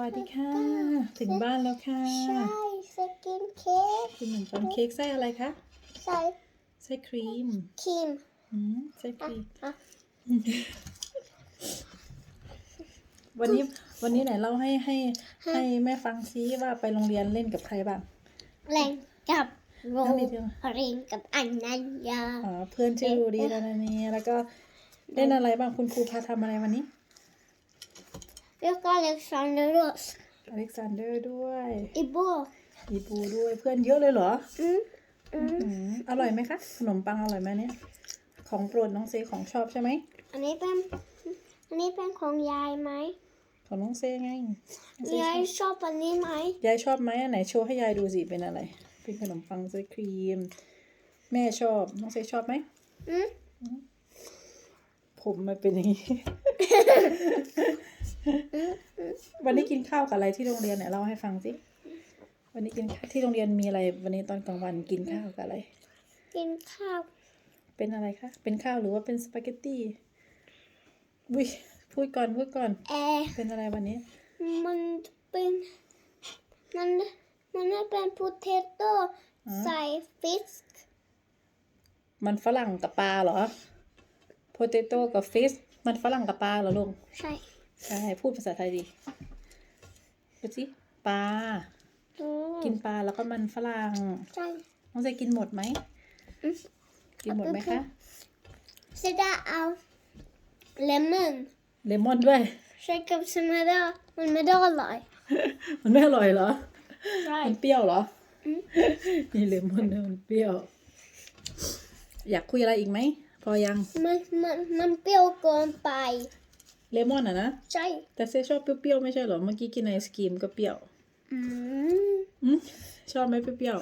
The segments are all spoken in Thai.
วัสดีค่ะ ถึงบ้านแล้วค่ะใช่สกินเค้กกินขนมปังเค้กไส้อะไรคะใส่ไส้ครีมครีมอืมไส้คอะรีมอะวันนี้วันนี้ไหนเล่าให้ให้ให้แม่ฟังซิว่าไปโรงเรียนเล่นกับใครบ้างแรงกับโรนั่งดีเดียวเรียนกับอันนันยาอ๋อเพื่อนชื่อรูดีแล้วนะนี่แล้วก็เล่นอะไรบ้างคุณครูพาทำอะไรวันนี้ แล้วก็เล็กซานเดอร์สอเล็กซานเดอร์ด้วยอีโบอีปูด้วยเพื่อนเยอะเลยเหรออืมอืมอืมอร่อยไหมคะ ขนมปังอร่อยไหมเนี่ย ของโปรดน้องเซของชอบใช่ไหม อันนี้เป็น อันนี้เป็นของยายไหมของน้องเซไงน้องเซชยายอบชอบอันนี้ไหมยายชอบไหมอันไหนโชว์ให้ยายดูสิเป็นอะไร เป็นขนมปังไส้ครีม แม่ชอบน้องเซชอบไหมอืมผมมันเป็นอย่างนี้ วันนี้กินข้าวกับอะไรที่โรงเรียนเนี่ยเล่าให้ฟังสิ วันนี้กินข้าวที่โรงเรียนมีอะไร วันนี้ตอนกลางวันกินข้าวกับอะไร กินข้าว เป็นอะไรคะ เป็นข้าวหรือว่าเป็นสปาเกตตี้วิพูดก่อนพูดก่อนแอร์เป็นอะไรวันนี้ มันเป็น มัน มันเป็นโพเทโต้อ๋อใส่ฟิชมันฝรั่งกับปลาเหรอ โพเตโต้กับฟิชมันฝรั่งกับปลาเหรอลุง ใช่ ใช่พูดภาษาไทยดิพูดสิปลาอืมกินปลาแล้วก็มันฝรั่งใช่น้องจะกินหมดไหมอืมกินหมดไหมคะเสดาเอาเลมอน เลมอนด้วย ใช้กับสมาดามันไม่ได้อร่อย มันไม่อร่อยเหรอ ใช่ มันเปรี้ยวเหรออืมนี่เลมอนเนี่ยมันเปรี้ยว อยากคุยอะไรอีกไหม พอยัง มันมันมันเปรี้ยวเกินไป เลมอนอะนะ ใช่ แต่เซชอบเปรี้ยวๆไม่ใช่เหรอ เมื่อกี้กินไอศกรีมก็เปรี้ยว อืมอืมชอบไหมเปรี้ยว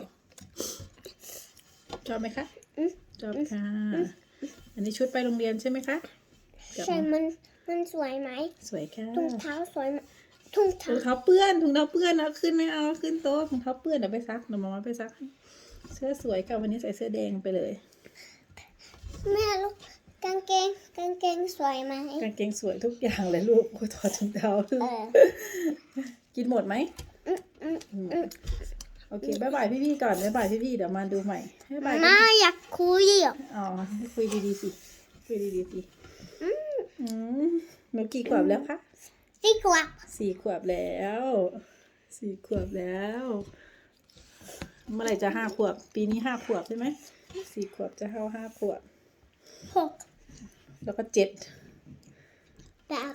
ๆชอบไหมคะอืม ชอบค่ะอันนี้ชุดไปโรงเรียนใช่ไหมคะกลับใช่มามันมันสวยไหมสวยค่ะถุงเท้าสวยไหมถุงเท้าถุงเท้าเปื้อนถุงเท้าเปื้อนเอาขึ้นไม่เอาขึ้นโต๊ะถุงเท้าเปื้อนเดี๋ยวไปซักเดี๋ยวมามาไปซักให้เสื้อสวยกับวันนี้ใส่เสื้อแดงไปเลย แม่ลูก กางเกงกางเกงสวยไหมกางเกงสวยทุกอย่างเลยลูกโอ้ยถอดถุงเท้าลูกเออกินหมดไหมอืมอืมอืมโอเคบายบายพี่ๆก่อนบายบายพี่ๆเดี๋ยวมาดูใหม่บายบายมาอยากคุยอะอ๋อคุยดีๆสิคุยดีๆสิอืมหนูกี่ขวบแล้วคะดีกว่าสี่ขวบแล้วสี่ขวบแล้ว เมื่อไหร่จะห้าขวบ ปีนี้ห้าขวบใช่ไหมสี่ขวบจะเข้าห้าขวบหก แล้วก็เจ็ดแบบ